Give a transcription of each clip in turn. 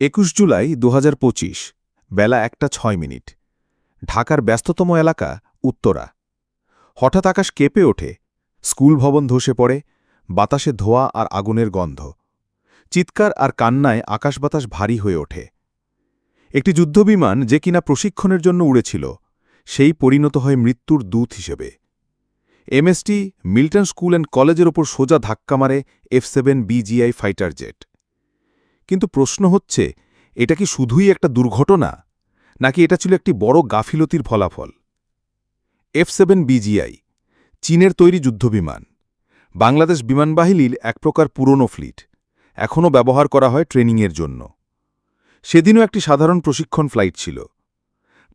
একুশ জুলাই দু হাজার পঁচিশ, বেলা একটা ছয় মিনিট। ঢাকার ব্যস্ততম এলাকা, উত্তরা। হঠাৎ আকাশ কেঁপে ওঠে, স্কুল ভবন ধসে পড়ে, বাতাসে ধোয়া আর আগুনের গন্ধ। চিৎকার আর কান্নায় আকাশ বাতাস ভারী হয়ে ওঠে। একটি যুদ্ধবিমান যে কিনা প্রশিক্ষণের জন্য উড়েছিল, সেই পরিণত হয় মৃত্যুর দূত হিসেবে। এমএসটি, মিল্টন স্কুল অ্যান্ড কলেজের ওপর সোজা ধাক্কা মারে F seven BGI fighter jet. কিন্তু প্রশ্ন হচ্ছে, এটা কি শুধুই একটা দুর্ঘটনা? নাকি এটা ছিল একটি বড় গাফিলতির ফলাফল? এফ সেভেন বিজিআই চীনের তৈরি যুদ্ধবিমান। বাংলাদেশ বিমানবাহিনীর এক প্রকার পুরনো ফ্লিট, এখনও ব্যবহার করা হয় ট্রেনিংয়ের জন্য। সেদিনও একটি সাধারণ প্রশিক্ষণ ফ্লাইট ছিল।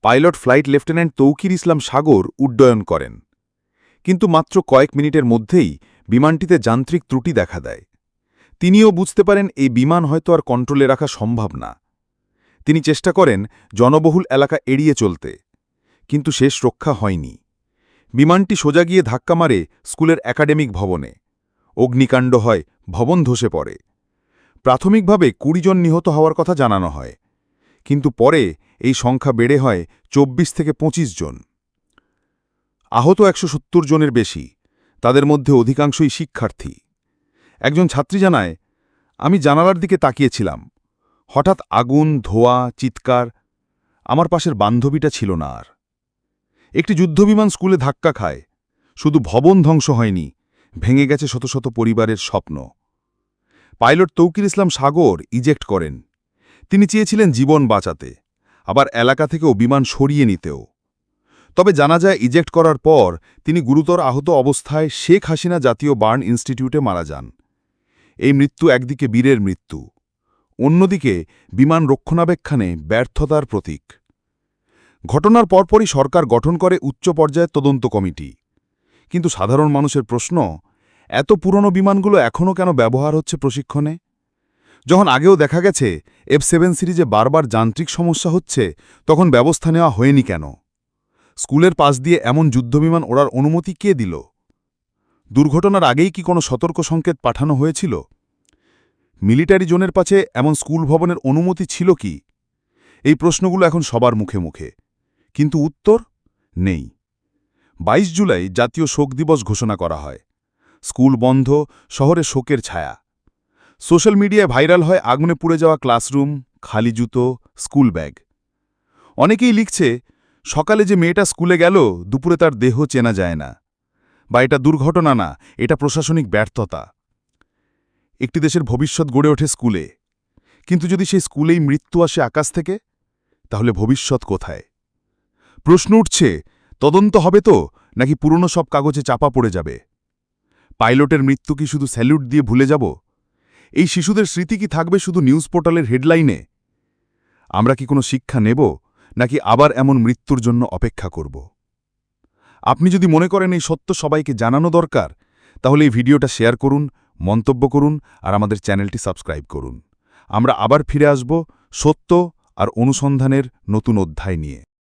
Pilot flight lieutenant Tauqir Islam Sagar উড্ডয়ন করেন। কিন্তু মাত্র কয়েক মিনিটের মধ্যেই বিমানটিতে যান্ত্রিক ত্রুটি দেখা দেয়। তিনিও বুঝতে পারেন এই বিমান হয়তো আর কন্ট্রোলে রাখা সম্ভব না। তিনি চেষ্টা করেন জনবহুল এলাকা এড়িয়ে চলতে, কিন্তু শেষ রক্ষা হয়নি। বিমানটি সোজা গিয়ে ধাক্কা মারে স্কুলের একাডেমিক ভবনে। অগ্নিকাণ্ড হয়, ভবন ধসে পড়ে। প্রাথমিকভাবে কুড়ি জন নিহত হওয়ার কথা জানানো হয়, কিন্তু পরে এই সংখ্যা বেড়ে হয় ২৪ থেকে ২৫ জন। আহত একশো সত্তর জনের বেশি, তাদের মধ্যে অধিকাংশই শিক্ষার্থী। একজন ছাত্রী জানায় আমি জানালার দিকে তাকিয়েছিলাম। হঠাৎ আগুন, ধোয়া, চিৎকার, আমার পাশের বান্ধবীটা ছিল না আর। একটি যুদ্ধবিমান স্কুলে ধাক্কা খায়। শুধু ভবন ধ্বংস হয়নি, ভেঙে গেছে শত শত পরিবারের স্বপ্ন। পাইলট তৌকির ইসলাম সাগর ইজেক্ট করেন। তিনি চেয়েছিলেন জীবন বাঁচাতে, আবার এলাকা থেকেও বিমান সরিয়ে নিতেও। তবে জানা যায় ইজেক্ট করার পর তিনি গুরুতর আহত অবস্থায় শেখ হাসিনা জাতীয় বার্ন ইনস্টিটিউটে মারা যান। এই মৃত্যু একদিকে বীরের মৃত্যু, অন্যদিকে বিমান রক্ষণাবেক্ষণে ব্যর্থতার প্রতীক। ঘটনার পরপরই সরকার গঠন করে উচ্চ পর্যায়ের তদন্ত কমিটি। কিন্তু সাধারণ মানুষের প্রশ্ন, এত পুরনো বিমানগুলো এখনও কেন ব্যবহার হচ্ছে প্রশিক্ষণে? যখন আগেও দেখা গেছে এফ সেভেন সিরিজে বারবার যান্ত্রিক সমস্যা হচ্ছে, তখন ব্যবস্থা নেওয়া হয়নি কেন? স্কুলের পাশ দিয়ে এমন যুদ্ধবিমান ওড়ার অনুমতি কে দিল? দুর্ঘটনার আগেই কি কোনো সতর্ক সংকেত পাঠানো হয়েছিল? মিলিটারি জোনের পাশে এমন স্কুল ভবনের অনুমতি ছিল কি? এই প্রশ্নগুলো এখন সবার মুখে মুখে। কিন্তু উত্তর? নেই। ২২ জুলাই জাতীয় শোক দিবস ঘোষণা করা হয়। স্কুল বন্ধ, শহরে শোকের ছায়া। সোশ্যাল মিডিয়ায় ভাইরাল হয় আগুনে পুড়ে যাওয়া ক্লাসরুম, খালি জুতো, স্কুল ব্যাগ। অনেকেই লিখছে, সকালে যে মেয়েটা স্কুলে গেল, দুপুরে তার দেহ চেনা যায় না। বা এটা দুর্ঘটনা না, এটা প্রশাসনিক ব্যর্থতা। একটি দেশের ভবিষ্যৎ গড়ে ওঠে স্কুলে। কিন্তু যদি সেই স্কুলেই মৃত্যু আসে আকাশ থেকে, তাহলে ভবিষ্যৎ কোথায়? প্রশ্ন উঠছে, তদন্ত হবে তো, নাকি পুরনো সব কাগজে চাপা পড়ে যাবে? পাইলটের মৃত্যু কি শুধু স্যালুট দিয়ে ভুলে যাব? এই শিশুদের স্মৃতি কি থাকবে শুধু নিউজ পোর্টালের হেডলাইনে? আমরা কি কোনো শিক্ষা নেব, নাকি আবার এমন মৃত্যুর জন্য অপেক্ষা করব? আপনি যদি মনে করেন এই সত্য সবাইকে জানানো দরকার, তাহলে এই ভিডিওটা শেয়ার করুন, মন্তব্য করুন, আর আমাদের চ্যানেলটি সাবস্ক্রাইব করুন। আমরা আবার ফিরে আসব সত্য আর অনুসন্ধানের নতুন অধ্যায় নিয়ে।